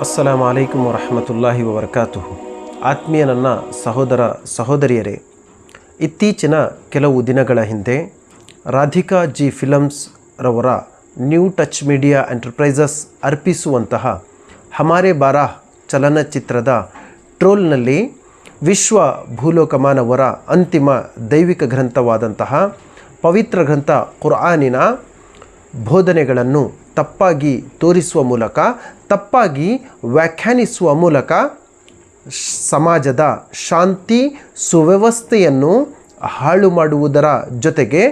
ಅಸ್ಸಲಾಂ ಅಲೈಕುಮ್ ವರಹಮತುಲ್ಲಾಹಿ ವಬರ್ಕಾತು ಆತ್ಮೀಯ ನನ್ನ ಸಹೋದರ ಸಹೋದರಿಯರೇ, ಇತ್ತೀಚಿನ ಕೆಲವು ದಿನಗಳ ಹಿಂದೆ ರಾಧಿಕಾ ಜಿ ಫಿಲಮ್ಸ್ ರವರ ನ್ಯೂ ಟಚ್ ಮೀಡಿಯಾ ಎಂಟರ್ಪ್ರೈಸಸ್ ಅರ್ಪಿಸುವಂತಹ ಹಮಾರೆ ಬಾರಾಹ್ ಚಲನಚಿತ್ರದ ಟ್ರೋಲ್ನಲ್ಲಿ ವಿಶ್ವ ಭೂಲೋಕಮಾನವರ ಅಂತಿಮ ದೈವಿಕ ಗ್ರಂಥವಾದಂತಹ ಪವಿತ್ರ ಗ್ರಂಥ ಕುರ್ಆನಿನ ಬೋಧನೆಗಳನ್ನು ತಪ್ಪಾಗಿ ತೋರಿಸುವ ಮೂಲಕ, ತಪ್ಪಾಗಿ ವ್ಯಾಖ್ಯಾನಿಸುವ ಮೂಲಕ ಸಮಾಜದ ಶಾಂತಿ, ಸುವ್ಯವಸ್ಥೆಯನ್ನು ಹಾಳು ಮಾಡುವುದರ ಜೊತೆಗೆ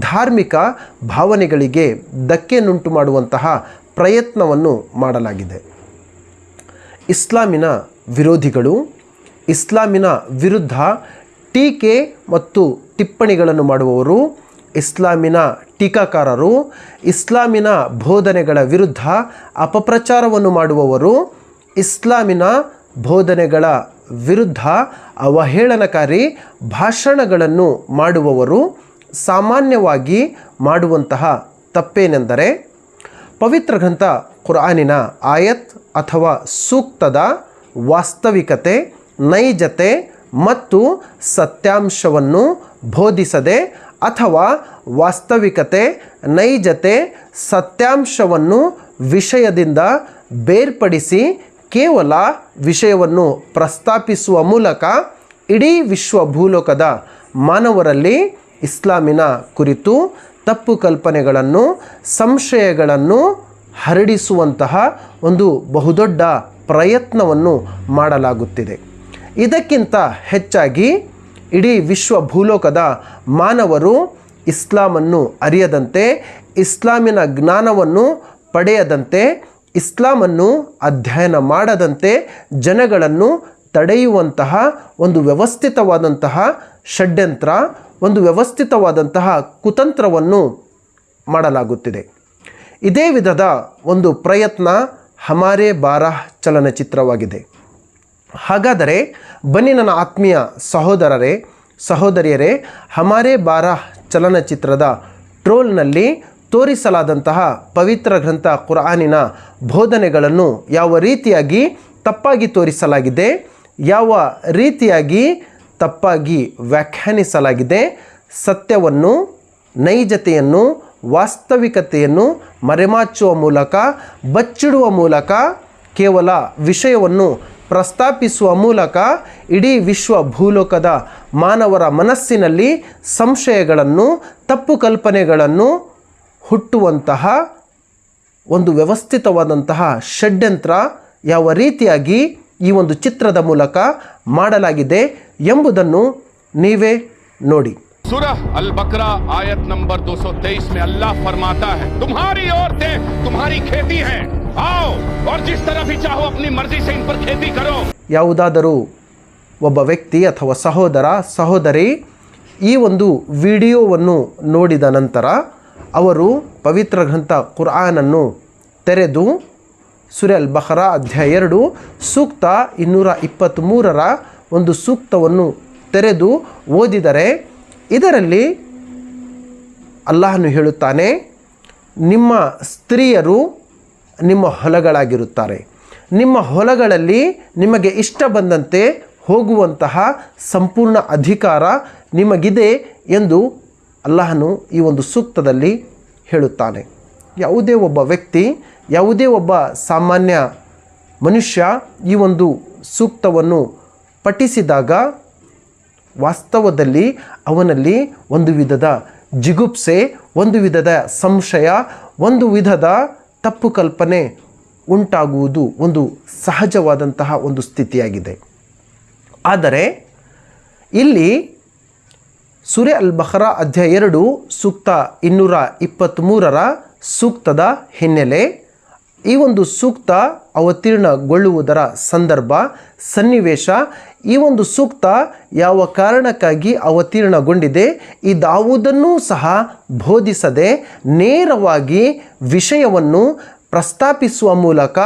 ಧಾರ್ಮಿಕ ಭಾವನೆಗಳಿಗೆ ಧಕ್ಕೆಯನ್ನುಂಟು ಮಾಡುವಂತಹ ಪ್ರಯತ್ನವನ್ನು ಮಾಡಲಾಗಿದೆ. ಇಸ್ಲಾಮಿನ ವಿರೋಧಿಗಳು, ಇಸ್ಲಾಮಿನ ವಿರುದ್ಧ ಟೀಕೆ ಮತ್ತು ಟಿಪ್ಪಣಿಗಳನ್ನು ಮಾಡುವವರು, ಇಸ್ಲಾಮಿನ ಟೀಕಾಕಾರರು ಇಸ್ಲಾಮಿನ ಬೋಧನೆಗಳ ವಿರುದ್ಧ ಅಪಪ್ರಚಾರವನ್ನು ಮಾಡುವವರು ಇಸ್ಲಾಮಿನ ಬೋಧನೆಗಳ ವಿರುದ್ಧ ಅವಹೇಳನಕಾರಿ ಭಾಷಣಗಳನ್ನು ಮಾಡುವವರು ಸಾಮಾನ್ಯವಾಗಿ ಮಾಡುವಂತಹ ತಪ್ಪೇನೆಂದರೆ ಪವಿತ್ರ ಗ್ರಂಥ ಕುರಾನಿನ ಆಯತ್ ಅಥವಾ ಸೂಕ್ತದ ವಾಸ್ತವಿಕತೆ, ನೈಜತೆ ಮತ್ತು ಸತ್ಯಾಂಶವನ್ನು ಬೋಧಿಸದೆ ಅಥವಾ ವಾಸ್ತವಿಕತೆ, ನೈಜತೆ, ಸತ್ಯಾಂಶವನ್ನು ವಿಷಯದಿಂದ ಬೇರ್ಪಡಿಸಿ ಕೇವಲ ವಿಷಯವನ್ನು ಪ್ರಸ್ತಾಪಿಸುವ ಮೂಲಕ ಇಡೀ ವಿಶ್ವ ಭೂಲೋಕದ ಮಾನವರಲ್ಲಿ ಇಸ್ಲಾಮಿನ ಕುರಿತು ತಪ್ಪು ಕಲ್ಪನೆಗಳನ್ನು, ಸಂಶಯಗಳನ್ನು ಹರಡಿಸುವಂತಹ ಒಂದು ಬಹುದೊಡ್ಡ ಪ್ರಯತ್ನವನ್ನು ಮಾಡಲಾಗುತ್ತಿದೆ. ಇದಕ್ಕಿಂತ ಹೆಚ್ಚಾಗಿ ಇಡೀ ವಿಶ್ವ ಭೂಲೋಕದ ಮಾನವರು ಇಸ್ಲಾಮನ್ನು ಅರಿಯದಂತೆ, ಇಸ್ಲಾಮಿನ ಜ್ಞಾನವನ್ನು ಪಡೆಯದಂತೆ, ಇಸ್ಲಾಮನ್ನು ಅಧ್ಯಯನ ಮಾಡದಂತೆ ಜನಗಳನ್ನು ತಡೆಯುವಂತಹ ಒಂದು ವ್ಯವಸ್ಥಿತವಾದಂತಹ ಷಡ್ಯಂತ್ರ, ಒಂದು ವ್ಯವಸ್ಥಿತವಾದಂತಹ ಕುತಂತ್ರವನ್ನು ಮಾಡಲಾಗುತ್ತಿದೆ. ಇದೇ ವಿಧದ ಒಂದು ಪ್ರಯತ್ನ ಹಮಾರೆ ಬಾರಾ ಚಲನಚಿತ್ರವಾಗಿದೆ. ಹಾಗಾದರೆ ಬನ್ನಿ ನನ್ನ ಆತ್ಮೀಯ ಸಹೋದರರೇ, ಸಹೋದರಿಯರೇ, ಹಮಾರೆ ಬಾರಾ ಚಲನಚಿತ್ರದ ಟ್ರೋಲ್ನಲ್ಲಿ ತೋರಿಸಲಾದಂತಹ ಪವಿತ್ರ ಗ್ರಂಥ ಕುರಾನಿನ ಬೋಧನೆಗಳನ್ನು ಯಾವ ರೀತಿಯಾಗಿ ತಪ್ಪಾಗಿ ತೋರಿಸಲಾಗಿದೆ, ಯಾವ ರೀತಿಯಾಗಿ ತಪ್ಪಾಗಿ ವ್ಯಾಖ್ಯಾನಿಸಲಾಗಿದೆ, ಸತ್ಯವನ್ನು, ನೈಜತೆಯನ್ನು, ವಾಸ್ತವಿಕತೆಯನ್ನು ಮರೆಮಾಚುವ ಮೂಲಕ, ಬಚ್ಚಿಡುವ ಮೂಲಕ ಕೇವಲ ವಿಷಯವನ್ನು ಪ್ರಸ್ತಾಪಿಸುವ ಮೂಲಕ ಇಡೀ ವಿಶ್ವ ಭೂಲೋಕದ ಮಾನವರ ಮನಸ್ಸಿನಲ್ಲಿ ಸಂಶಯಗಳನ್ನು ತಪ್ಪು ಕಲ್ಪನೆಗಳನ್ನು ಹುಟ್ಟುವಂತಹ ಒಂದು ವ್ಯವಸ್ಥಿತವಾದಂತಹ ಷಡ್ಯಂತ್ರ ಯಾವ ರೀತಿಯಾಗಿ ಈ ಒಂದು ಚಿತ್ರದ ಮೂಲಕ ಮಾಡಲಾಗಿದೆ ಎಂಬುದನ್ನು ನೀವೇ ನೋಡಿ सूरह अल बकरा आयत नंबर 223 में अल्लाह फरमाता है तुम्हारी औरतें तुम्हारी खेती हैं आओ और जिस तरफ ही चाहो अपनी मर्जी से इन पर खेती करो ಯಾವುದಾದರೂ ಒಬ್ಬ ವ್ಯಕ್ತಿ ಅಥವಾ ಸಹೋದರ ಸಹೋದರಿ ಈ ಒಂದು ವಿಡಿಯೋವನ್ನು ನೋಡಿದ ನಂತರ ಅವರು ಪವಿತ್ರ ಗ್ರಂಥ ಕುರ್ಆನನ್ನು ತೆರೆದು ಸುರೆಲ್ ಬಹರಾ ಅಧ್ಯಾಯ ಎರಡು ಸೂಕ್ತ ಇನ್ನೂರ ಇಪ್ಪತ್ತ್ಮೂರರ ಒಂದು ಸೂಕ್ತವನ್ನು ತೆರೆದು ಓದಿದರೆ ಇದರಲ್ಲಿ ಅಲ್ಲಾಹನು ಹೇಳುತ್ತಾನೆ ನಿಮ್ಮ ಸ್ತ್ರೀಯರು ನಿಮ್ಮ ಹೊಲಗಳಾಗಿರುತ್ತಾರೆ. ನಿಮ್ಮ ಹೊಲಗಳಲ್ಲಿ ನಿಮಗೆ ಇಷ್ಟ ಬಂದಂತೆ ಹೋಗುವಂತಹ ಸಂಪೂರ್ಣ ಅಧಿಕಾರ ನಿಮಗಿದೆ ಎಂದು ಅಲ್ಲಾಹನು ಈ ಒಂದು ಸೂಕ್ತದಲ್ಲಿ ಹೇಳುತ್ತಾನೆ. ಯಾವುದೇ ಒಬ್ಬ ವ್ಯಕ್ತಿ, ಯಾವುದೇ ಒಬ್ಬ ಸಾಮಾನ್ಯ ಮನುಷ್ಯ ಈ ಒಂದು ಸೂಕ್ತವನ್ನು ಪಠಿಸಿದಾಗ ವಾಸ್ತವದಲ್ಲಿ ಅವನಲ್ಲಿ ಒಂದು ವಿಧದ ಜಿಗುಪ್ಸೆ, ಒಂದು ವಿಧದ ಸಂಶಯ, ಒಂದು ವಿಧದ ತಪ್ಪು ಕಲ್ಪನೆ ಉಂಟಾಗುವುದು ಒಂದು ಸಹಜವಾದಂತಹ ಒಂದು ಸ್ಥಿತಿಯಾಗಿದೆ. ಆದರೆ ಇಲ್ಲಿ ಸುರೆ ಅಲ್ ಬಹರಾ ಅಧ್ಯಾಯ ಎರಡು ಸೂಕ್ತ ಇನ್ನೂರ ಇಪ್ಪತ್ತ್ಮೂರರ ಸೂಕ್ತದ ಹಿನ್ನೆಲೆ ಈ ಒಂದು ಸೂಕ್ತ ಅವತೀರ್ಣಗೊಳ್ಳುವುದರ ಸಂದರ್ಭ, ಸನ್ನಿವೇಶ, ಈ ಒಂದು ಸೂಕ್ತ ಯಾವ ಕಾರಣಕ್ಕಾಗಿ ಅವತೀರ್ಣಗೊಂಡಿದೆ, ಇದಾವುದನ್ನೂ ಸಹ ಬೋಧಿಸದೆ ನೇರವಾಗಿ ವಿಷಯವನ್ನು ಪ್ರಸ್ತಾಪಿಸುವ ಮೂಲಕ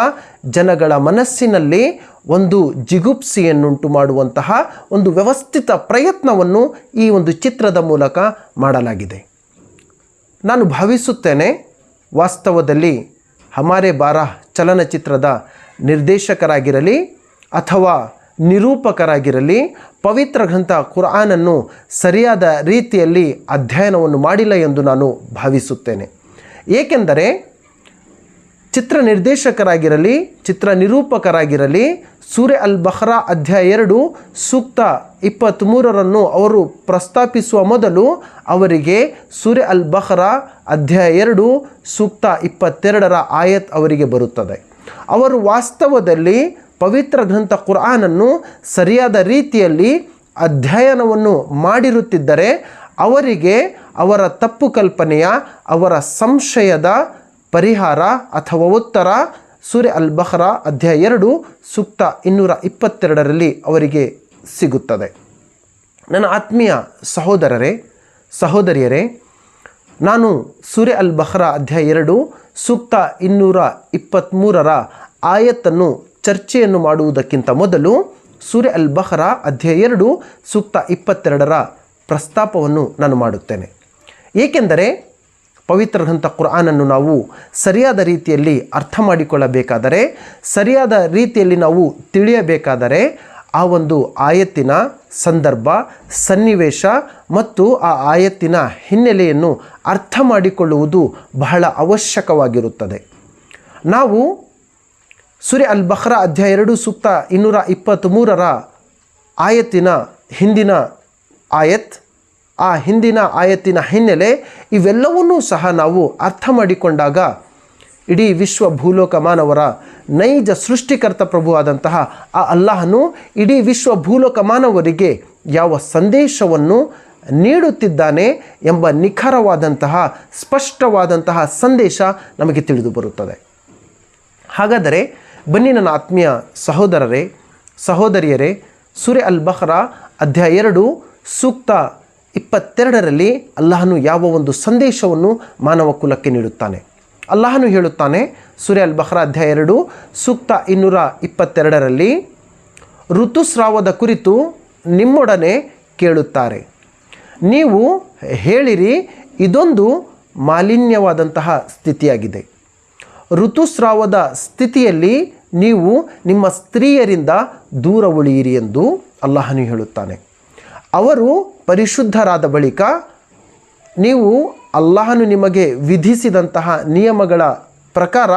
ಜನಗಳ ಮನಸ್ಸಿನಲ್ಲಿ ಒಂದು ಜಿಗುಪ್ಸೆಯನ್ನುಂಟು ಮಾಡುವಂತಹ ಒಂದು ವ್ಯವಸ್ಥಿತ ಪ್ರಯತ್ನವನ್ನು ಈ ಒಂದು ಚಿತ್ರದ ಮೂಲಕ ಮಾಡಲಾಗಿದೆ. ನಾನು ಭಾವಿಸುತ್ತೇನೆ ವಾಸ್ತವದಲ್ಲಿ ಹಮಾರೆ ಬಾರಾ ಚಲನಚಿತ್ರದ ನಿರ್ದೇಶಕರಾಗಿರಲಿ ಅಥವಾ ನಿರೂಪಕರಾಗಿರಲಿ, ಪವಿತ್ರ ಗ್ರಂಥ ಕುರಾನನ್ನು ಸರಿಯಾದ ರೀತಿಯಲ್ಲಿ ಅಧ್ಯಯನವನ್ನು ಮಾಡಿಲ್ಲ ಎಂದು ನಾನು ಭಾವಿಸುತ್ತೇನೆ. ಏಕೆಂದರೆ ಚಿತ್ರ ನಿರ್ದೇಶಕರಾಗಿರಲಿ, ಚಿತ್ರ ನಿರೂಪಕರಾಗಿರಲಿ, ಸೂರ್ಯ ಅಲ್ ಬಹ್ರಾ ಅಧ್ಯಾಯ ಎರಡು, ಸೂಕ್ತ ಇಪ್ಪತ್ತ್ಮೂರರನ್ನು ಅವರು ಪ್ರಸ್ತಾಪಿಸುವ ಮೊದಲು ಅವರಿಗೆ ಸೂರ್ಯ ಅಲ್ ಬಹ್ರಾ ಅಧ್ಯಾಯ ಎರಡು, ಸೂಕ್ತ ಇಪ್ಪತ್ತೆರಡರ ಆಯತ್ ಅವರಿಗೆ ಬರುತ್ತದೆ. ಅವರು ವಾಸ್ತವದಲ್ಲಿ ಪವಿತ್ರ ಗ್ರಂಥ ಕುರ್ಆನನ್ನು ಸರಿಯಾದ ರೀತಿಯಲ್ಲಿ ಅಧ್ಯಯನವನ್ನು ಮಾಡಿರುತ್ತಿದ್ದರೆ ಅವರಿಗೆ ಅವರ ತಪ್ಪು ಕಲ್ಪನೆಯ, ಅವರ ಸಂಶಯದ ಪರಿಹಾರ ಅಥವಾ ಉತ್ತರ? ಸೂರ್ಯ ಅಲ್ ಬಹ್ರಾ ಅಧ್ಯಾಯ ಎರಡು, ಸೂಕ್ತ ಇನ್ನೂರ ಇಪ್ಪತ್ತೆರಡರಲ್ಲಿ ಅವರಿಗೆ ಸಿಗುತ್ತದೆ. ನನ್ನ ಆತ್ಮೀಯ ಸಹೋದರರೇ, ಸಹೋದರಿಯರೇ, ನಾನು ಸೂರ್ಯ ಅಲ್ ಬಹ್ರಾ ಅಧ್ಯಾಯ ಎರಡು, ಸೂಕ್ತ ಇನ್ನೂರ ಇಪ್ಪತ್ತ್ಮೂರರ ಆಯತ್ತನ್ನು, ಚರ್ಚೆಯನ್ನು ಮಾಡುವುದಕ್ಕಿಂತ ಮೊದಲು ಸೂರ್ಯ ಅಲ್ ಬಹ್ರಾ ಅಧ್ಯಾಯ ಎರಡು, ಸೂಕ್ತ ಇಪ್ಪತ್ತೆರಡರ ಪ್ರಸ್ತಾಪವನ್ನು ನಾನು ಮಾಡುತ್ತೇನೆ. ಏಕೆಂದರೆ ಪವಿತ್ರ ಗ್ರಂಥ ಕುರಾನನ್ನು ನಾವು ಸರಿಯಾದ ರೀತಿಯಲ್ಲಿ ಅರ್ಥ ಮಾಡಿಕೊಳ್ಳಬೇಕಾದರೆ, ಸರಿಯಾದ ರೀತಿಯಲ್ಲಿ ನಾವು ತಿಳಿಯಬೇಕಾದರೆ ಆ ಒಂದು ಆಯತ್ತಿನ ಸಂದರ್ಭ, ಸನ್ನಿವೇಶ ಮತ್ತು ಆ ಆಯತ್ತಿನ ಹಿನ್ನೆಲೆಯನ್ನು ಅರ್ಥ ಮಾಡಿಕೊಳ್ಳುವುದು ಬಹಳ ಅವಶ್ಯಕವಾಗಿರುತ್ತದೆ. ನಾವು ಸೂರ್ಯ ಅಲ್ ಬಹ್ರಾ ಅಧ್ಯಾಯ ಎರಡು ಸೂಕ್ತ ಇನ್ನೂರ ಇಪ್ಪತ್ತ್ಮೂರರ ಆಯತ್ತಿನ ಹಿಂದಿನ ಆಯತ್ ಆ ಹಿಂದಿನ ಆಯತ್ತಿನ ಹಿನ್ನೆಲೆ ಇವೆಲ್ಲವನ್ನೂ ಸಹ ನಾವು ಅರ್ಥ ಮಾಡಿಕೊಂಡಾಗ ಇಡೀ ವಿಶ್ವ ಭೂಲೋಕ ಮಾನವರ ನೈಜ ಸೃಷ್ಟಿಕರ್ತ ಪ್ರಭುವಾದಂತಹ ಆ ಅಲ್ಲಾಹನು ಇಡೀ ವಿಶ್ವ ಭೂಲೋಕ ಮಾನವರಿಗೆ ಯಾವ ಸಂದೇಶವನ್ನು ನೀಡುತ್ತಿದ್ದಾನೆ ಎಂಬ ನಿಖರವಾದಂತಹ, ಸ್ಪಷ್ಟವಾದಂತಹ ಸಂದೇಶ ನಮಗೆ ತಿಳಿದು ಬರುತ್ತದೆ. ಹಾಗಾದರೆ ಬನ್ನಿ ನನ್ನ ಆತ್ಮೀಯ ಸಹೋದರರೇ, ಸಹೋದರಿಯರೇ, ಸುರೆ ಅಲ್ ಬಹ್ರಾ ಅಧ್ಯಾಯ ಎರಡು, ಸೂಕ್ತ ಇಪ್ಪತ್ತೆರಡರಲ್ಲಿ ಅಲ್ಲಾಹನು ಯಾವ ಒಂದು ಸಂದೇಶವನ್ನು ಮಾನವ ಕುಲಕ್ಕೆ ನೀಡುತ್ತಾನೆ? ಅಲ್ಲಾಹನು ಹೇಳುತ್ತಾನೆ ಸೂರ್ಯ ಅಲ್ ಬಹ್ರಾ ಅಧ್ಯಾಯ ಎರಡು, ಸೂಕ್ತ ಇನ್ನೂರ ಇಪ್ಪತ್ತೆರಡರಲ್ಲಿ, ಋತುಸ್ರಾವದ ಕುರಿತು ನಿಮ್ಮೊಡನೆ ಕೇಳುತ್ತಾರೆ. ನೀವು ಹೇಳಿರಿ, ಇದೊಂದು ಮಾಲಿನ್ಯವಾದಂತಹ ಸ್ಥಿತಿಯಾಗಿದೆ. ಋತುಸ್ರಾವದ ಸ್ಥಿತಿಯಲ್ಲಿ ನೀವು ನಿಮ್ಮ ಸ್ತ್ರೀಯರಿಂದ ದೂರ ಉಳಿಯಿರಿ ಎಂದು ಅಲ್ಲಾಹನು ಹೇಳುತ್ತಾನೆ. ಅವರು ಪರಿಶುದ್ಧರಾದ ಬಳಿಕ ನೀವು ಅಲ್ಲಾಹನು ನಿಮಗೆ ವಿಧಿಸಿದಂತಹ ನಿಯಮಗಳ ಪ್ರಕಾರ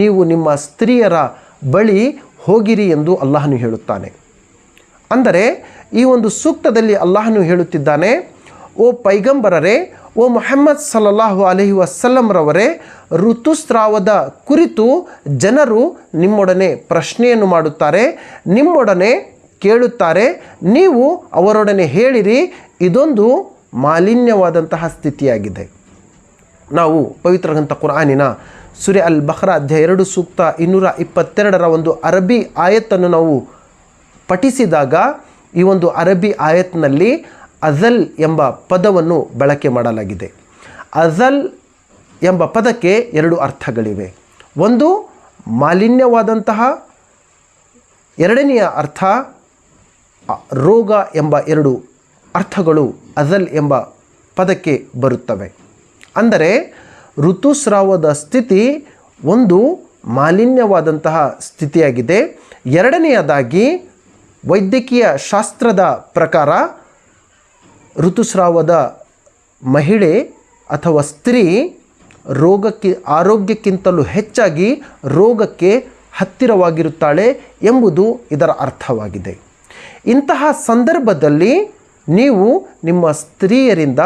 ನೀವು ನಿಮ್ಮ ಸ್ತ್ರೀಯರ ಬಳಿ ಹೋಗಿರಿ ಎಂದು ಅಲ್ಲಾಹನು ಹೇಳುತ್ತಾನೆ. ಅಂದರೆ ಈ ಒಂದು ಸೂಕ್ತದಲ್ಲಿ ಅಲ್ಲಾಹನು ಹೇಳುತ್ತಿದ್ದಾನೆ, ಓ ಪೈಗಂಬರರೇ, ಓ ಮೊಹಮ್ಮದ್ ಸಲ್ಲಲ್ಲಾಹು ಅಲಹಿ ವಸಲ್ಲಂರವರೇ, ಋತುಸ್ರಾವದ ಕುರಿತು ಜನರು ನಿಮ್ಮೊಡನೆ ಪ್ರಶ್ನೆಯನ್ನು ಮಾಡುತ್ತಾರೆ, ನಿಮ್ಮೊಡನೆ ಕೇಳುತ್ತಾರೆ, ನೀವು ಅವರೊಡನೆ ಹೇಳಿರಿ, ಇದೊಂದು ಮಾಲಿನ್ಯವಾದಂತಹ ಸ್ಥಿತಿಯಾಗಿದೆ. ನಾವು ಪವಿತ್ರ ಗ್ರಂಥ ಕುರಾನಿನ ಸುರೆ ಅಲ್ ಬಹ್ರಾ ಅಧ್ಯಾಯ ಎರಡು ಸೂಕ್ತ ಇನ್ನೂರ ಇಪ್ಪತ್ತೆರಡರ ಒಂದು ಅರಬಿ ಆಯತ್ತನ್ನು ನಾವು ಪಠಿಸಿದಾಗ, ಈ ಒಂದು ಅರಬಿ ಆಯತ್ನಲ್ಲಿ ಅಜಲ್ ಎಂಬ ಪದವನ್ನು ಬಳಕೆ ಮಾಡಲಾಗಿದೆ. ಅಜಲ್ ಎಂಬ ಪದಕ್ಕೆ ಎರಡು ಅರ್ಥಗಳಿವೆ. ಒಂದು, ಮಾಲಿನ್ಯವಾದಂತಹ, ಎರಡನೆಯ ಅರ್ಥ ರೋಗ ಎಂಬ ಎರಡು ಅರ್ಥಗಳು ಅಜಲ್ ಎಂಬ ಪದಕ್ಕೆ ಬರುತ್ತವೆ. ಅಂದರೆ ಋತುಸ್ರಾವದ ಸ್ಥಿತಿ ಒಂದು ಮಾಲಿನ್ಯವಾದಂತಹ ಸ್ಥಿತಿಯಾಗಿದೆ. ಎರಡನೆಯದಾಗಿ ವೈದ್ಯಕೀಯ ಶಾಸ್ತ್ರದ ಪ್ರಕಾರ ಋತುಸ್ರಾವದ ಮಹಿಳೆ ಅಥವಾ ಸ್ತ್ರೀ ರೋಗಕ್ಕೆ ಆರೋಗ್ಯಕ್ಕಿಂತಲೂ ಹೆಚ್ಚಾಗಿ ರೋಗಕ್ಕೆ ಹತ್ತಿರವಾಗಿರುತ್ತಾಳೆ ಎಂಬುದು ಇದರ ಅರ್ಥವಾಗಿದೆ. ಇಂತಹ ಸಂದರ್ಭದಲ್ಲಿ ನೀವು ನಿಮ್ಮ ಸ್ತ್ರೀಯರಿಂದ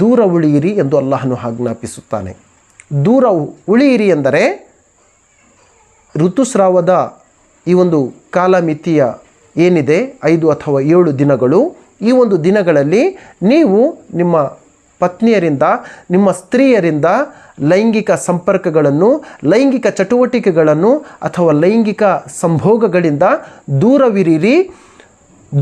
ದೂರ ಉಳಿಯಿರಿ ಎಂದು ಅಲ್ಲಾಹನು ಆಜ್ಞಾಪಿಸುತ್ತಾನೆ. ದೂರ ಉಳಿಯಿರಿ ಎಂದರೆ ಋತುಸ್ರಾವದ ಈ ಒಂದು ಕಾಲಮಿತಿಯ ಏನಿದೆ, ಐದು ಅಥವಾ ಏಳು ದಿನಗಳು, ಈ ಒಂದು ದಿನಗಳಲ್ಲಿ ನೀವು ನಿಮ್ಮ ಪತ್ನಿಯರಿಂದ, ನಿಮ್ಮ ಸ್ತ್ರೀಯರಿಂದ ಲೈಂಗಿಕ ಸಂಪರ್ಕಗಳನ್ನು, ಲೈಂಗಿಕ ಚಟುವಟಿಕೆಗಳನ್ನು ಅಥವಾ ಲೈಂಗಿಕ ಸಂಭೋಗಗಳಿಂದ ದೂರವಿರಿರಿ.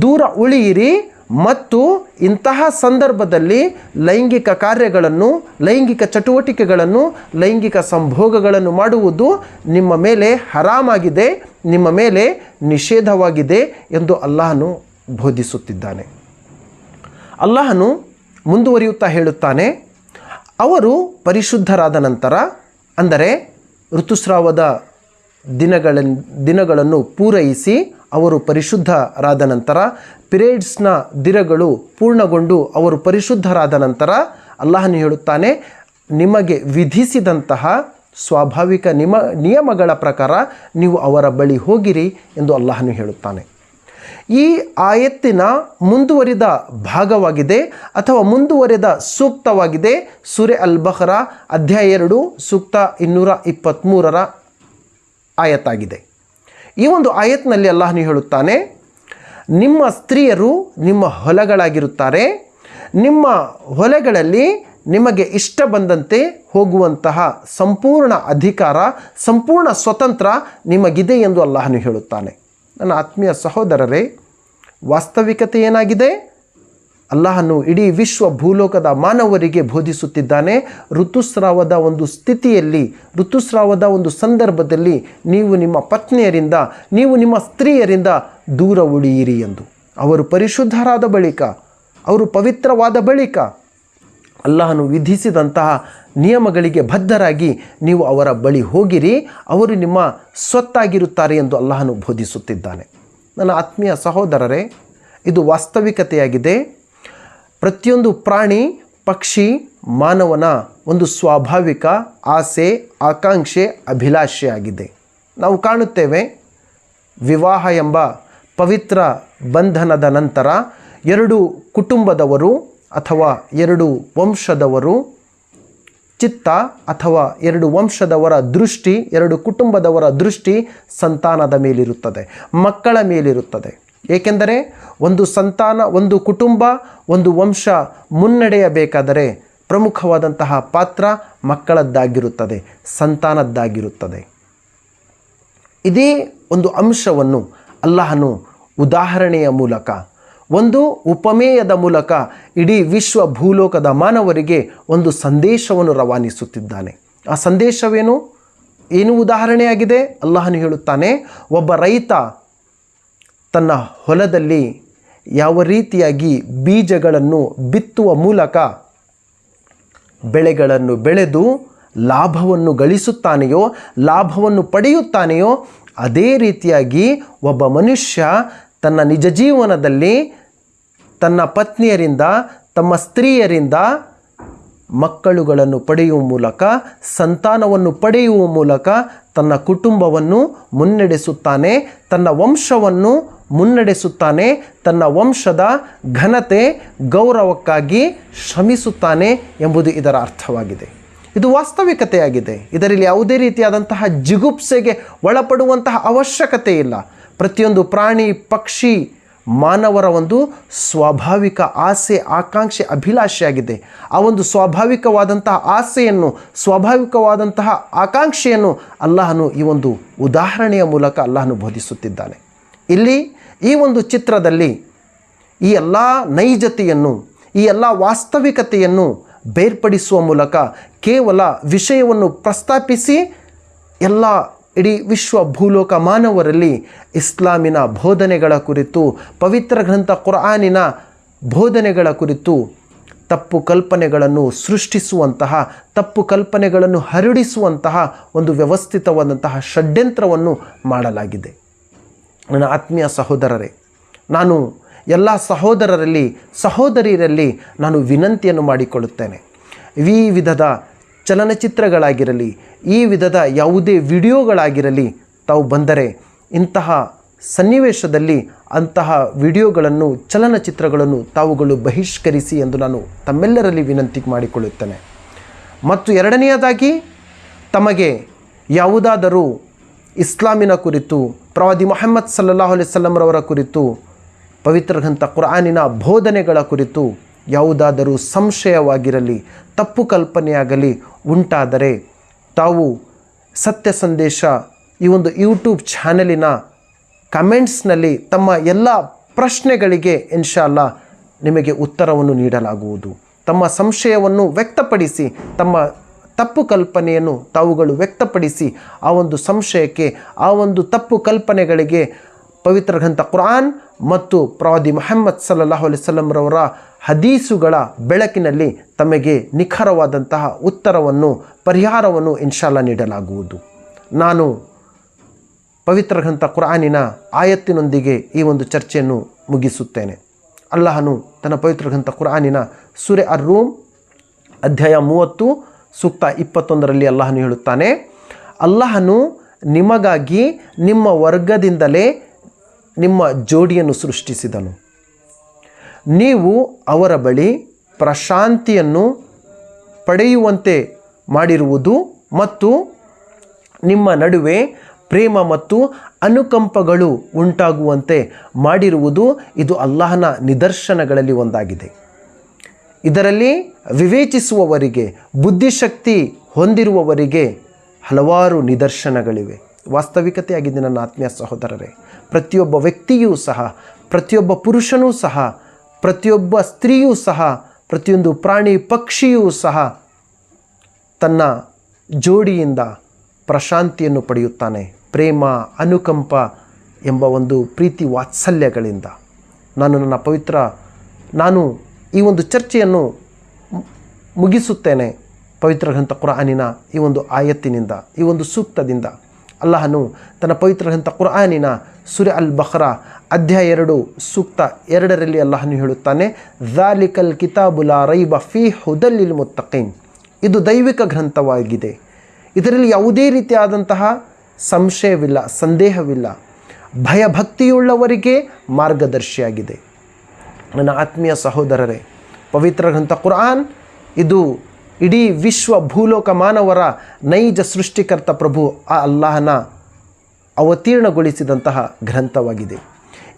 ದೂರ ಉಳಿಯಿರಿ ಮತ್ತು ಇಂತಹ ಸಂದರ್ಭದಲ್ಲಿ ಲೈಂಗಿಕ ಕಾರ್ಯಗಳನ್ನು, ಲೈಂಗಿಕ ಚಟುವಟಿಕೆಗಳನ್ನು, ಲೈಂಗಿಕ ಸಂಭೋಗಗಳನ್ನು ಮಾಡುವುದು ನಿಮ್ಮ ಮೇಲೆ ಹರಾಮಾಗಿದೆ, ನಿಮ್ಮ ಮೇಲೆ ನಿಷೇಧವಾಗಿದೆ ಎಂದು ಅಲ್ಲಾಹನು ಬೋಧಿಸುತ್ತಿದ್ದಾನೆ. ಅಲ್ಲಾಹನು ಮುಂದುವರಿಯುತ್ತಾ ಹೇಳುತ್ತಾನೆ, ಅವರು ಪರಿಶುದ್ಧರಾದ ನಂತರ, ಅಂದರೆ ಋತುಸ್ರಾವದ ದಿನಗಳ ದಿನಗಳನ್ನು ಪೂರೈಸಿ ಅವರು ಪರಿಶುದ್ಧರಾದ ನಂತರ, ಪಿರೇಡ್ಸ್ನ ದಿನಗಳು ಪೂರ್ಣಗೊಂಡು ಅವರು ಪರಿಶುದ್ಧರಾದ ನಂತರ ಅಲ್ಲಾಹನು ಹೇಳುತ್ತಾನೆ, ನಿಮಗೆ ವಿಧಿಸಿದಂತಹ ಸ್ವಾಭಾವಿಕ ನಿಮ, ನಿಯಮಗಳ ಪ್ರಕಾರ ನೀವು ಅವರ ಬಳಿ ಹೋಗಿರಿ ಎಂದು ಅಲ್ಲಾಹನು ಹೇಳುತ್ತಾನೆ. ಈ ಆಯತ್ತಿನ ಮುಂದುವರಿದ ಭಾಗವಾಗಿದೆ ಅಥವಾ ಮುಂದುವರಿದ ಸೂಕ್ತವಾಗಿದೆ. ಸುರೆ ಅಲ್ ಬಹರ ಅಧ್ಯಾಯ ಎರಡು, ಸೂಕ್ತ ಇನ್ನೂರ ಇಪ್ಪತ್ತ್ಮೂರರ ಆಯತ್ತಾಗಿದೆ. ಈ ಒಂದು ಆಯತ್ನಲ್ಲಿ ಅಲ್ಲಾಹನು ಹೇಳುತ್ತಾನೆ, ನಿಮ್ಮ ಸ್ತ್ರೀಯರು ನಿಮ್ಮ ಹೊಲಗಳಾಗಿರುತ್ತಾರೆ, ನಿಮ್ಮ ಹೊಲಗಳಲ್ಲಿ ನಿಮಗೆ ಇಷ್ಟ ಬಂದಂತೆ ಹೋಗುವಂತಹ ಸಂಪೂರ್ಣ ಅಧಿಕಾರ, ಸಂಪೂರ್ಣ ಸ್ವತಂತ್ರ ನಿಮಗಿದೆ ಎಂದು ಅಲ್ಲಾಹನು ಹೇಳುತ್ತಾನೆ. ನನ್ನ ಆತ್ಮೀಯ ಸಹೋದರರೇ, ವಾಸ್ತವಿಕತೆ ಏನಾಗಿದೆ? ಅಲ್ಲಾಹನು ಇಡೀ ವಿಶ್ವ ಭೂಲೋಕದ ಮಾನವರಿಗೆ ಬೋಧಿಸುತ್ತಿದ್ದಾನೆ. ಋತುಸ್ರಾವದ ಒಂದು ಸ್ಥಿತಿಯಲ್ಲಿ, ಋತುಸ್ರಾವದ ಒಂದು ಸಂದರ್ಭದಲ್ಲಿ ನೀವು ನಿಮ್ಮ ಪತ್ನಿಯರಿಂದ, ನೀವು ನಿಮ್ಮ ಸ್ತ್ರೀಯರಿಂದ ದೂರ ಉಳಿಯಿರಿ ಎಂದು. ಅವರು ಪರಿಶುದ್ಧರಾದ ಬಳಿಕ, ಅವರು ಪವಿತ್ರವಾದ ಬಳಿಕ ಅಲ್ಲಾಹನು ವಿಧಿಸಿದಂತಹ ನಿಯಮಗಳಿಗೆ ಬದ್ಧರಾಗಿ ನೀವು ಅವರ ಬಳಿ ಹೋಗಿರಿ. ಅವರು ನಿಮ್ಮ ಸ್ವತ್ತಾಗಿರುತ್ತಾರೆ ಎಂದು ಅಲ್ಲಾಹನು ಬೋಧಿಸುತ್ತಿದ್ದಾನೆ. ನನ್ನ ಆತ್ಮೀಯ ಸಹೋದರರೇ, ಇದು ವಾಸ್ತವಿಕತೆಯಾಗಿದೆ. ಪ್ರತಿಯೊಂದು ಪ್ರಾಣಿ, ಪಕ್ಷಿ, ಮಾನವನ ಒಂದು ಸ್ವಾಭಾವಿಕ ಆಸೆ, ಆಕಾಂಕ್ಷೆ ಅಭಿಲಾಷೆಯಾಗಿದೆ ನಾವು ಕಾಣುತ್ತೇವೆ ವಿವಾಹ ಎಂಬ ಪವಿತ್ರ ಬಂಧನದ ನಂತರ ಎರಡು ಕುಟುಂಬದವರು ಅಥವಾ ಎರಡು ವಂಶದವರು, ಚಿತ್ತ ಅಥವಾ ಎರಡು ವಂಶದವರ ದೃಷ್ಟಿ, ಎರಡು ಕುಟುಂಬದವರ ದೃಷ್ಟಿ ಸಂತಾನದ ಮೇಲಿರುತ್ತದೆ, ಮಕ್ಕಳ ಮೇಲಿರುತ್ತದೆ. ಏಕೆಂದರೆ ಒಂದು ಸಂತಾನ, ಒಂದು ಕುಟುಂಬ, ಒಂದು ವಂಶ ಮುನ್ನಡೆಯಬೇಕಾದರೆ ಪ್ರಮುಖವಾದಂತಹ ಪಾತ್ರ ಮಕ್ಕಳದ್ದಾಗಿರುತ್ತದೆ, ಸಂತಾನದ್ದಾಗಿರುತ್ತದೆ. ಇದೇ ಒಂದು ಅಂಶವನ್ನು ಅಲ್ಲಾಹನು ಉದಾಹರಣೆಯ ಮೂಲಕ, ಒಂದು ಉಪಮೇಯದ ಮೂಲಕ ಇಡೀ ವಿಶ್ವ ಭೂಲೋಕದ ಮಾನವರಿಗೆ ಒಂದು ಸಂದೇಶವನ್ನು ರವಾನಿಸುತ್ತಿದ್ದಾನೆ. ಆ ಸಂದೇಶವೇನು? ಏನು ಉದಾಹರಣೆಯಾಗಿದೆ? ಅಲ್ಲಾಹನು ಹೇಳುತ್ತಾನೆ, ಒಬ್ಬ ರೈತ ತನ್ನ ಹೊಲದಲ್ಲಿ ಯಾವ ರೀತಿಯಾಗಿ ಬೀಜಗಳನ್ನು ಬಿತ್ತುವ ಮೂಲಕ ಬೆಳೆಗಳನ್ನು ಬೆಳೆದು ಲಾಭವನ್ನು ಗಳಿಸುತ್ತಾನೆಯೋ, ಲಾಭವನ್ನು ಪಡೆಯುತ್ತಾನೆಯೋ, ಅದೇ ರೀತಿಯಾಗಿ ಒಬ್ಬ ಮನುಷ್ಯ ತನ್ನ ನಿಜ ಜೀವನದಲ್ಲಿ ತನ್ನ ಪತ್ನಿಯರಿಂದ, ತಮ್ಮ ಸ್ತ್ರೀಯರಿಂದ ಮಕ್ಕಳುಗಳನ್ನು ಪಡೆಯುವ ಮೂಲಕ, ಸಂತಾನವನ್ನು ಪಡೆಯುವ ಮೂಲಕ ತನ್ನ ಕುಟುಂಬವನ್ನು ಮುನ್ನಡೆಸುತ್ತಾನೆ, ತನ್ನ ವಂಶವನ್ನು ಮುನ್ನಡೆಸುತ್ತಾನೆ, ತನ್ನ ವಂಶದ ಘನತೆ ಗೌರವಕ್ಕಾಗಿ ಶ್ರಮಿಸುತ್ತಾನೆ ಎಂಬುದು ಇದರ ಅರ್ಥವಾಗಿದೆ. ಇದು ವಾಸ್ತವಿಕತೆಯಾಗಿದೆ. ಇದರಲ್ಲಿ ಯಾವುದೇ ರೀತಿಯಾದಂತಹ ಜಿಗುಪ್ಸೆಗೆ ಒಳಪಡುವಂತಹ ಅವಶ್ಯಕತೆ ಇಲ್ಲ. ಪ್ರತಿಯೊಂದು ಪ್ರಾಣಿ, ಪಕ್ಷಿ, ಮಾನವರ ಒಂದು ಸ್ವಾಭಾವಿಕ ಆಸೆ, ಆಕಾಂಕ್ಷೆ, ಅಭಿಲಾಷೆಯಾಗಿದೆ. ಆ ಒಂದು ಸ್ವಾಭಾವಿಕವಾದಂತಹ ಆಸೆಯನ್ನು, ಸ್ವಾಭಾವಿಕವಾದಂತಹ ಆಕಾಂಕ್ಷೆಯನ್ನು ಅಲ್ಲಾಹನು ಈ ಒಂದು ಉದಾಹರಣೆಯ ಮೂಲಕ ಅಲ್ಲಾಹನು ಬೋಧಿಸುತ್ತಿದ್ದಾನೆ. ಇಲ್ಲಿ ಈ ಒಂದು ಚಿತ್ರದಲ್ಲಿ ಈ ಎಲ್ಲ ನೈಜತೆಯನ್ನು, ಈ ಎಲ್ಲ ವಾಸ್ತವಿಕತೆಯನ್ನು ಬೇರ್ಪಡಿಸುವ ಮೂಲಕ ಕೇವಲ ವಿಷಯವನ್ನು ಪ್ರಸ್ತಾಪಿಸಿ ಎಲ್ಲ ಇಡೀ ವಿಶ್ವ ಭೂಲೋಕ ಮಾನವರಲ್ಲಿ ಇಸ್ಲಾಮಿನ ಬೋಧನೆಗಳ ಕುರಿತು, ಪವಿತ್ರ ಗ್ರಂಥ ಕುರಾನಿನ ಬೋಧನೆಗಳ ಕುರಿತು ತಪ್ಪು ಕಲ್ಪನೆಗಳನ್ನು ಸೃಷ್ಟಿಸುವಂತಹ, ತಪ್ಪು ಕಲ್ಪನೆಗಳನ್ನು ಹರಡಿಸುವಂತಹ ಒಂದು ವ್ಯವಸ್ಥಿತವಾದಂತಹ ಷಡ್ಯಂತ್ರವನ್ನು ಮಾಡಲಾಗಿದೆ. ನನ್ನ ಆತ್ಮೀಯ ಸಹೋದರರೇ, ನಾನು ಎಲ್ಲ ಸಹೋದರರಲ್ಲಿ, ಸಹೋದರಿಯರಲ್ಲಿ ನಾನು ವಿನಂತಿಯನ್ನು ಮಾಡಿಕೊಳ್ಳುತ್ತೇನೆ. ಈ ವಿಧದ ಚಲನಚಿತ್ರಗಳಾಗಿರಲಿ, ಈ ವಿಧದ ಯಾವುದೇ ವಿಡಿಯೋಗಳಾಗಿರಲಿ, ತಾವು ಬಂದರೆ ಇಂತಹ ಸನ್ನಿವೇಶದಲ್ಲಿ ಅಂತಹ ವಿಡಿಯೋಗಳನ್ನು, ಚಲನಚಿತ್ರಗಳನ್ನು ತಾವುಗಳು ಬಹಿಷ್ಕರಿಸಿ ಎಂದು ನಾನು ತಮ್ಮೆಲ್ಲರಲ್ಲಿ ವಿನಂತಿ ಮಾಡಿಕೊಳ್ಳುತ್ತೇನೆ. ಮತ್ತು ಎರಡನೆಯದಾಗಿ, ತಮಗೆ ಯಾವುದಾದರೂ ಇಸ್ಲಾಮಿನ ಕುರಿತು, ಪ್ರವಾದಿ ಮೊಹಮ್ಮದ್ ಸಲ್ಲಲ್ಲಾಹು ಅಲೈವಲ್ಲಂರವರ ಕುರಿತು, ಪವಿತ್ರ ಗ್ರಂಥ ಕುರಾನಿನ ಬೋಧನೆಗಳ ಕುರಿತು ಯಾವುದಾದರೂ ಸಂಶಯವಾಗಿರಲಿ, ತಪ್ಪು ಕಲ್ಪನೆಯಾಗಲಿ ಉಂಟಾದರೆ ತಾವು ಸತ್ಯ ಸಂದೇಶ ಈ ಒಂದು ಯೂಟ್ಯೂಬ್ ಚಾನಲಿನ ಕಮೆಂಟ್ಸ್ನಲ್ಲಿ ತಮ್ಮ ಎಲ್ಲ ಪ್ರಶ್ನೆಗಳಿಗೆ ಇನ್ಶಾಲ್ಲ ನಿಮಗೆ ಉತ್ತರವನ್ನು ನೀಡಲಾಗುವುದು. ತಮ್ಮ ಸಂಶಯವನ್ನು ವ್ಯಕ್ತಪಡಿಸಿ, ತಮ್ಮ ತಪ್ಪು ಕಲ್ಪನೆಯನ್ನು ತಾವುಗಳು ವ್ಯಕ್ತಪಡಿಸಿ ಆ ಒಂದು ಸಂಶಯಕ್ಕೆ, ಆ ಒಂದು ತಪ್ಪು ಕಲ್ಪನೆಗಳಿಗೆ ಪವಿತ್ರ ಗ್ರಂಥ ಕುರಾನ್ ಮತ್ತು ಪ್ರವಾದಿ ಮೊಹಮ್ಮದ್ ಸಲ್ಲಲ್ಲಾಹು ಸಲಂರವರ ಹದೀಸುಗಳ ಬೆಳಕಿನಲ್ಲಿ ತಮಗೆ ನಿಖರವಾದಂತಹ ಉತ್ತರವನ್ನು, ಪರಿಹಾರವನ್ನು ಇನ್ಶಾಲ್ಲ ನೀಡಲಾಗುವುದು. ನಾನು ಪವಿತ್ರ ಗ್ರಂಥ ಕುರಾನಿನ ಆಯತ್ತಿನೊಂದಿಗೆ ಈ ಒಂದು ಚರ್ಚೆಯನ್ನು ಮುಗಿಸುತ್ತೇನೆ. ಅಲ್ಲಾಹನು ತನ್ನ ಪವಿತ್ರ ಗ್ರಂಥ ಕುರಾನಿನ ಸುರೆ ಅರ್ ರೂಮ್ ಅಧ್ಯಾಯ ಮೂವತ್ತು ಸೂಕ್ತ ಇಪ್ಪತ್ತೊಂದರಲ್ಲಿ ಅಲ್ಲಾಹನು ಹೇಳುತ್ತಾನೆ, ಅಲ್ಲಾಹನು ನಿಮಗಾಗಿ ನಿಮ್ಮ ವರ್ಗದಿಂದಲೇ ನಿಮ್ಮ ಜೋಡಿಯನ್ನು ಸೃಷ್ಟಿಸಿದನು. ನೀವು ಅವರ ಬಳಿ ಪ್ರಶಾಂತಿಯನ್ನು ಪಡೆಯುವಂತೆ ಮಾಡಿರುವುದು ಮತ್ತು ನಿಮ್ಮ ನಡುವೆ ಪ್ರೇಮ ಮತ್ತು ಅನುಕಂಪಗಳು ಉಂಟಾಗುವಂತೆ ಮಾಡಿರುವುದು ಇದು ಅಲ್ಲಾಹನ ನಿದರ್ಶನಗಳಲ್ಲಿ ಒಂದಾಗಿದೆ. ಇದರಲ್ಲಿ ವಿವೇಚಿಸುವವರಿಗೆ, ಬುದ್ಧಿಶಕ್ತಿ ಹೊಂದಿರುವವರಿಗೆ ಹಲವಾರು ನಿದರ್ಶನಗಳಿವೆ. ವಾಸ್ತವಿಕತೆಯಾಗಿದೆ ನನ್ನ ಆತ್ಮೀಯ ಸಹೋದರರೇ, ಪ್ರತಿಯೊಬ್ಬ ವ್ಯಕ್ತಿಯೂ ಸಹ, ಪ್ರತಿಯೊಬ್ಬ ಪುರುಷನೂ ಸಹ, ಪ್ರತಿಯೊಬ್ಬ ಸ್ತ್ರೀಯೂ ಸಹ, ಪ್ರತಿಯೊಂದು ಪ್ರಾಣಿ ಪಕ್ಷಿಯೂ ಸಹ ತನ್ನ ಜೋಡಿಯಿಂದ ಪ್ರಶಾಂತಿಯನ್ನು ಪಡೆಯುತ್ತಾನೆ. ಪ್ರೇಮ, ಅನುಕಂಪ ಎಂಬ ಒಂದು ಪ್ರೀತಿ ವಾತ್ಸಲ್ಯಗಳಿಂದ. ನಾನು ನನ್ನ ಪವಿತ್ರ, ನಾನು ಈ ಒಂದು ಚರ್ಚೆಯನ್ನು ಮುಗಿಸುತ್ತೇನೆ ಪವಿತ್ರ ಗ್ರಂಥ ಕುರಾನಿನ ಈ ಒಂದು ಆಯತ್ತಿನಿಂದ, ಈ ಒಂದು ಸೂಕ್ತದಿಂದ. ಅಲ್ಲಾಹನು ತನ್ನ ಪವಿತ್ರ ಗ್ರಂಥ ಕುರಾನಿನ ಸುರೆ ಅಲ್ ಬಹ್ರಾ ಅಧ್ಯಾಯ ಎರಡು, ಸೂಕ್ತ ಎರಡರಲ್ಲಿ ಅಲ್ಲಾಹನು ಹೇಳುತ್ತಾನೆ, ಝಾಲಿಕಲ್ ಕಿತಾಬುಲಾ ರೈಬ ಫಿ ಹುದಲ್ಲಿಲ್ ಮುತ್ತಕೀನ್. ಇದು ದೈವಿಕ ಗ್ರಂಥವಾಗಿದೆ. ಇದರಲ್ಲಿ ಯಾವುದೇ ರೀತಿಯಾದಂತಹ ಸಂಶಯವಿಲ್ಲ, ಸಂದೇಹವಿಲ್ಲ. ಭಯಭಕ್ತಿಯುಳ್ಳವರಿಗೆ ಮಾರ್ಗದರ್ಶಿಯಾಗಿದೆ. ನನ್ನ ಆತ್ಮೀಯ ಸಹೋದರರೇ, ಪವಿತ್ರ ಗ್ರಂಥ ಕುರಾನ್ ಇದು ಇಡೀ ವಿಶ್ವ ಭೂಲೋಕ ಮಾನವರ ನೈಜ ಸೃಷ್ಟಿಕರ್ತ ಪ್ರಭು ಆ ಅಲ್ಲಾಹನ ಅವತೀರ್ಣಗೊಳಿಸಿದಂತಹ ಗ್ರಂಥವಾಗಿದೆ.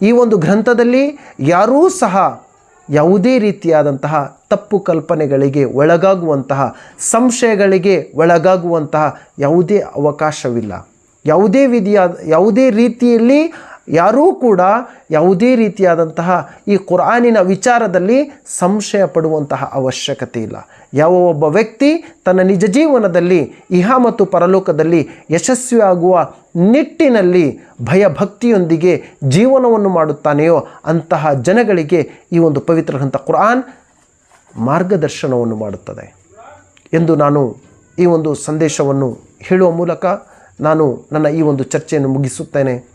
ಈ ಒಂದು ಗ್ರಂಥದಲ್ಲಿ ಯಾರೂ ಸಹ ಯಾವುದೇ ರೀತಿಯಾದಂತಹ ತಪ್ಪು ಕಲ್ಪನೆಗಳಿಗೆ ಒಳಗಾಗುವಂತಹ, ಸಂಶಯಗಳಿಗೆ ಒಳಗಾಗುವಂತಹ ಯಾವುದೇ ಅವಕಾಶವಿಲ್ಲ. ಯಾವುದೇ ವಿಧಿಯಾದ ಯಾವುದೇ ರೀತಿಯಲ್ಲಿ ಯಾರೂ ಕೂಡ ಯಾವುದೇ ರೀತಿಯಾದಂತಹ ಈ ಕುರಾನಿನ ವಿಚಾರದಲ್ಲಿ ಸಂಶಯ ಪಡುವಂತಹ ಅವಶ್ಯಕತೆ ಇಲ್ಲ. ಯಾವ ಒಬ್ಬ ವ್ಯಕ್ತಿ ತನ್ನ ನಿಜ ಜೀವನದಲ್ಲಿ ಇಹ ಮತ್ತು ಪರಲೋಕದಲ್ಲಿ ಯಶಸ್ವಿಯಾಗುವ ನಿಟ್ಟಿನಲ್ಲಿ ಭಯಭಕ್ತಿಯೊಂದಿಗೆ ಜೀವನವನ್ನು ಮಾಡುತ್ತಾನೆಯೋ ಅಂತಹ ಜನಗಳಿಗೆ ಈ ಒಂದು ಪವಿತ್ರ ಗ್ರಂಥ ಕುರಾನ್ ಮಾರ್ಗದರ್ಶನವನ್ನು ಮಾಡುತ್ತದೆ. ಎಂದು ನಾನು ಈ ಒಂದು ಸಂದೇಶವನ್ನು ಹೇಳುವ ಮೂಲಕ ನಾನು ನನ್ನ ಈ ಒಂದು ಚರ್ಚೆಯನ್ನು ಮುಗಿಸುತ್ತೇನೆ.